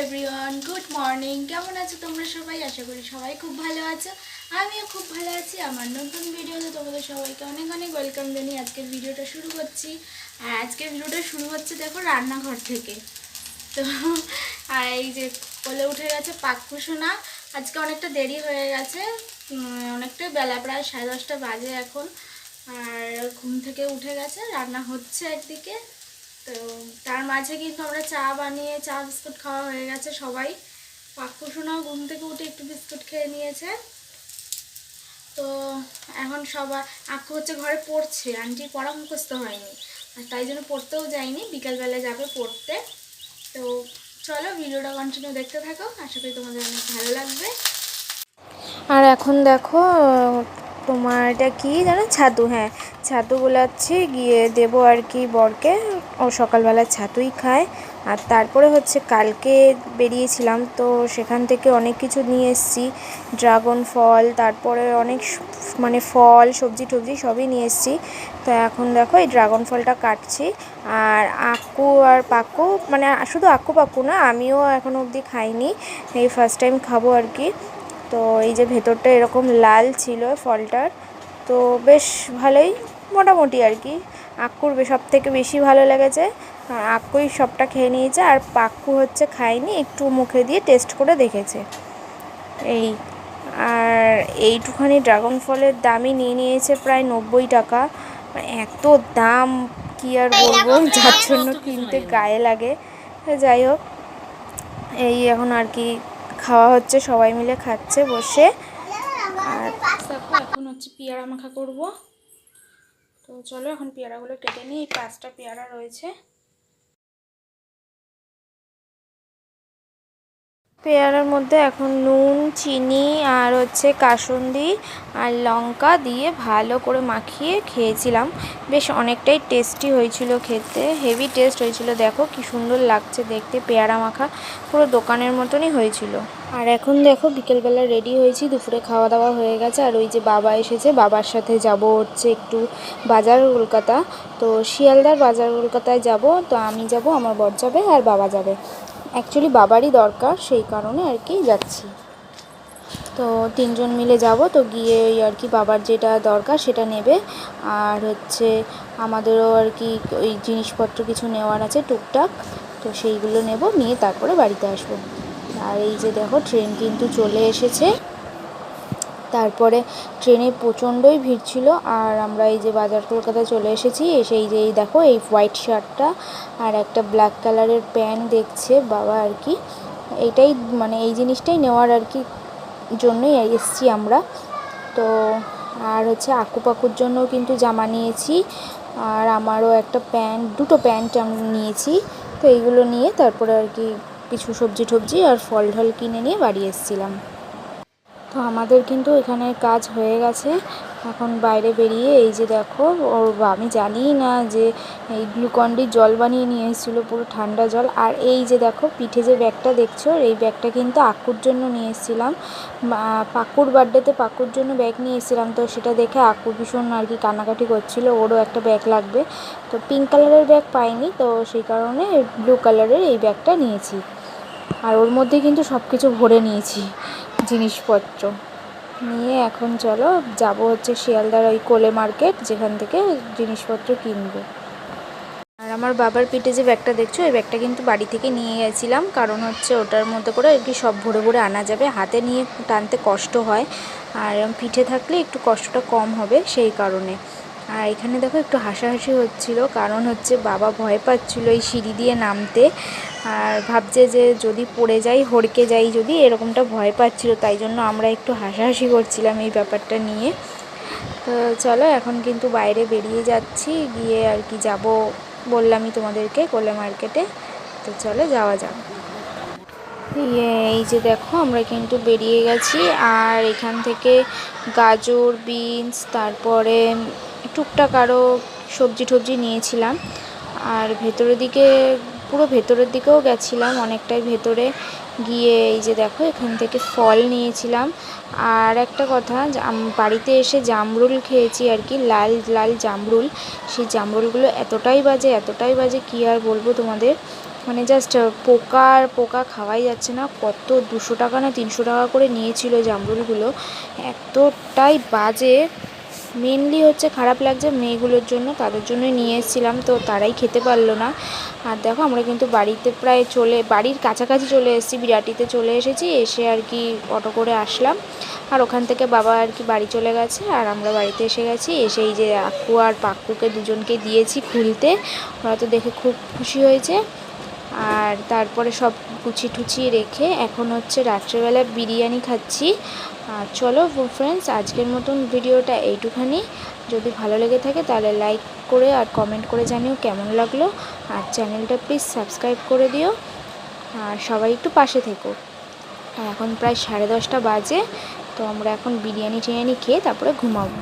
Everyone good morning কেমন আছো তোমরা সবাই? আশা করি সবাই খুব ভালো আছো। আমিও খুব ভালো আছি। আমার নতুন ভিডিওতে তোমাদের সবাইকে অনেক অনেক ওয়েলকাম জানিয়ে আজকের ভিডিওটা শুরু করছি। আর আজকের ভিডিওটা শুরু হচ্ছে দেখো রান্নাঘর থেকে। তো আর এই যে কোলে উঠে গেছে পাককুশোনা আজকে অনেকটা দেরি হয়ে গেছে। উম, অনেকটাই বেলা প্রায় সাড়ে দশটা বাজে এখন। আর ঘুম থেকে উঠে গেছে। রান্না হচ্ছে একদিকে। তো তার মাঝে কিন্তু আমরা চা বানিয়ে, চা বিস্কুট খাওয়া হয়ে গেছে সবাই। পাক্কুশোনাও ঘুম থেকে উঠে একটু বিস্কুট খেয়ে নিয়েছে। তো এখন সবাই আঁকু হচ্ছে ঘরে পড়ছে আন্টির পড়া মুখস্থ হয়নি। আর তাই জন্য পড়তেও যায়নি, বিকালবেলা যাবে পড়তে। তো চলো ভিডিওটা কন্টিনিউ দেখতে থাকো, আশা করি তোমাদের অনেক ভালো লাগবে। আর এখন দেখো, তোমার এটা কি জানো? ছাতু হ্যাঁ। ছাতু গোলাচ্ছি গিয়ে দেবো আর কি বরকে। ও সকালবেলা ছাতুই খায়। আর তারপরে হচ্ছে কালকে বেরিয়েছিলাম, তো সেখান থেকে অনেক কিছু নিয়ে এসেছি। ড্রাগন ফল, তারপরে অনেক মানে ফল, সবজি টবজি সবই নিয়ে এসেছি। তো এখন দেখো এই ড্রাগন ফলটা কাটছি। আর আক্কু আর পাক্কু মানে শুধু আক্কু পাক্কু না, আমিও এখনও অবধি খাইনি। এই ফার্স্ট টাইম খাব আর কি। তো এই যে ভেতরটা এরকম লাল ছিল ফলটার, তো বেশ ভালোই, মোটামুটি আর কি। আক্কুর সব থেকে বেশি ভালো লেগেছে। আক্কুই সবটা খেয়ে নিয়েছে, আর পাক্কু হচ্ছে খায়নি, একটু মুখে দিয়ে টেস্ট করে দেখেছে। এই, আর এইটুখানি ড্রাগন ফলের দামই নিয়ে নিয়েছে প্রায় নব্বই টাকা। মানে এত দাম, কি আর বলব? যার জন্য কিনতে গায়ে লাগে। যাই হোক, এই এখন আর কি খাওয়া হচ্ছে, সবাই মিলে খাচ্ছে বসে। আর এখন হচ্ছে পেয়ারা মাখা করব। তো চলো এখন পেয়ারাগুলো কেটে নিই। এই পাঁচটা পেয়ারা রয়েছে। পেয়ারার মধ্যে এখন নুন, চিনি আর হচ্ছে কাসুন্দি আর লঙ্কা দিয়ে ভালো করে মাখিয়ে খেয়েছিলাম। বেশ অনেকটাই টেস্টি হয়েছিল খেতে হেভি টেস্ট হয়েছিল। দেখো কি সুন্দর লাগছে দেখতে, পেয়ারা মাখা পুরো দোকানের মতনই হয়েছিল। আর এখন দেখো বিকেলবেলা রেডি হয়েছি, দুপুরে খাওয়া দাওয়া হয়ে গেছে। আর ওই যে বাবা এসেছে, বাবার সাথে যাব হচ্ছে একটু বাজার কলকাতা। তো শিয়ালদার বাজার কলকাতায় যাব, তো আমি যাব, আমার বর যাবে আর বাবা যাবে। অ্যাকচুয়ালি বাবারই দরকার, সেই কারণে আর কি যাচ্ছি। তো তিনজন মিলে যাব, তো গিয়ে ওই আর কি বাবার যেটা দরকার সেটা নেবে। আর হচ্ছে আমাদেরও আর কি ওই জিনিসপত্র কিছু নেওয়ার আছে, টুকটাক। তো সেইগুলো নেব, নিয়ে তারপরে বাড়িতে আসব। আর এই যে দেখো, ট্রেন কিন্তু চলে এসেছে। তারপরে ট্রেনে প্রচণ্ডই ভিড় ছিল আর আমরা এই যে বাজার কলকাতায় চলে এসেছি, এসে এই যে এই দেখো এই হোয়াইট শার্টটা আর একটা ব্ল্যাক কালারের প্যান্ট দেখছে বাবা আর কি। এইটাই মানে এই জিনিসটাই নেওয়ার আর কি জন্যই এসছি আমরা। তো আর হচ্ছে আকু পাকুর জন্যও কিন্তু জামা নিয়েছি আর আমারও একটা প্যান্ট, দুটো প্যান্ট আমি নিয়েছি। তো এইগুলো নিয়ে তারপরে আর কি কিছু সবজি টবজি আর ফল ঢল কিনে নিয়ে বাড়ি এসেছিলাম। তো আমাদের কিন্তু এখানে কাজ হয়ে গেছে। এখন বাইরে বেরিয়ে এই যে দেখো, ওর আমি জানি না যে এই গ্লুকন্ডির জল বানিয়ে নিয়ে এসেছিল, পুরো ঠান্ডা জল। আর এই যে দেখো, পিঠে যে ব্যাগটা দেখছ, এই ব্যাগটা কিন্তু আকুর জন্য নিয়ে এসেছিলাম। পাকুর বার্থডেতে পাকুর জন্য ব্যাগ নিয়ে এসেছিলাম। তো সেটা দেখে আকু ভীষণ আর কি কান্নাকাটি করছিল, ওরও একটা ব্যাগ লাগবে। তো পিঙ্ক কালারের ব্যাগ পাইনি, তো সেই কারণে ব্লু কালারের এই ব্যাগটা নিয়েছি। আর ওর মধ্যে কিন্তু সব কিছু ভরে নিয়েছি। জিনিসপত্র। নিয়ে এখন চলো, যাব হচ্ছে শিয়ালদার ওই কোলে মার্কেট, যেখান থেকে জিনিসপত্র কিনবো। আর আমার বাবার পিঠে যে ব্যাগটা দেখছ ওই ব্যাগটা কিন্তু বাড়ি থেকে নিয়ে গেছিলাম, কারণ হচ্ছে ওটার মধ্যে করে আর কি সব ভরে ভরে আনা যাবে। হাতে নিয়ে টানতে কষ্ট হয়, আর পিঠে থাকলে একটু কষ্টটা কম হবে সেই কারণে। আর এখানে দেখো একটু হাসাহাসি হচ্ছিল, কারণ হচ্ছে বাবা ভয় পাচ্ছিল এই সিঁড়ি দিয়ে নামতে। আর ভাবছে যে যদি পড়ে যাই, হড়কে যাই যদি, এরকমটা ভয় পাচ্ছিল, তাই জন্য আমরা একটু হাসাহাসি করছিলাম এই ব্যাপারটা নিয়ে। তো চলো, এখন কিন্তু বাইরে বেরিয়ে যাচ্ছি, গিয়ে আর কি যাব বললামই তোমাদেরকে কোলে মার্কেটে। তো চলো, যাওয়া যাক। এই যে দেখো, আমরা কিন্তু বেরিয়ে গেছি। আর এখান থেকে গাজর, বিনস, তারপরে টুকটাক আরও সবজি টবজি নিয়েছিলাম। আর ভেতরের দিকে, পুরো ভেতরের দিকেও গেছিলাম অনেকটাই ভেতরে। গিয়ে এই যে দেখো, এখান থেকে ফল নিয়েছিলাম। আর একটা কথা বাড়িতে এসে জামরুল খেয়েছি আর কি, লাল লাল জামরুল। সেই জামরুলগুলো এতটাই বাজে এতটাই বাজে কী আর বলব তোমাদের? মানে জাস্ট পোকার, পোকা খাওয়াই যাচ্ছে না। কত দুশো টাকা না তিনশো টাকা করে নিয়েছিল জামরুলগুলো। এতটাই বাজে। মেনলি হচ্ছে খারাপ লাগছে মেয়েগুলোর জন্য, তাদের জন্যই নিয়ে এসেছিলাম, তো তারাই খেতে পারল না। আর দেখো, আমরা কিন্তু বাড়িতে প্রায় চলে, বাড়ির কাছাকাছি চলে এসেছি, বিরাটিতে চলে এসেছি, এসে আর কি অটো করে আসলাম। আর ওখান থেকে বাবা আর কি বাড়ি চলে গেছে, আর আমরা বাড়িতে এসে গেছি। এসে এই যে আকু আর পাক্কুকে দুজনকে দিয়েছি খুলতে। ওরা তো দেখে খুব খুশি হয়েছে। আর তারপরে সব গুছি টুচি রেখে এখন হচ্ছে রাত্রেবেলা বিরিয়ানি খাচ্ছি। আর চলো ফ্রেন্ডস আজকের মতন ভিডিওটা এইটুখানি। যদি ভালো লেগে থাকে তাহলে লাইক করে আর কমেন্ট করে জানিও কেমন লাগল। আর চ্যানেলটা প্লিজ সাবস্ক্রাইব করে দিও। আর সবাই একটু পাশে থেকো। এখন প্রায় সাড়ে দশটা বাজে, তো আমরা এখন বিরিয়ানি টিরিয়ানি খেয়ে তারপরে ঘুমাবো।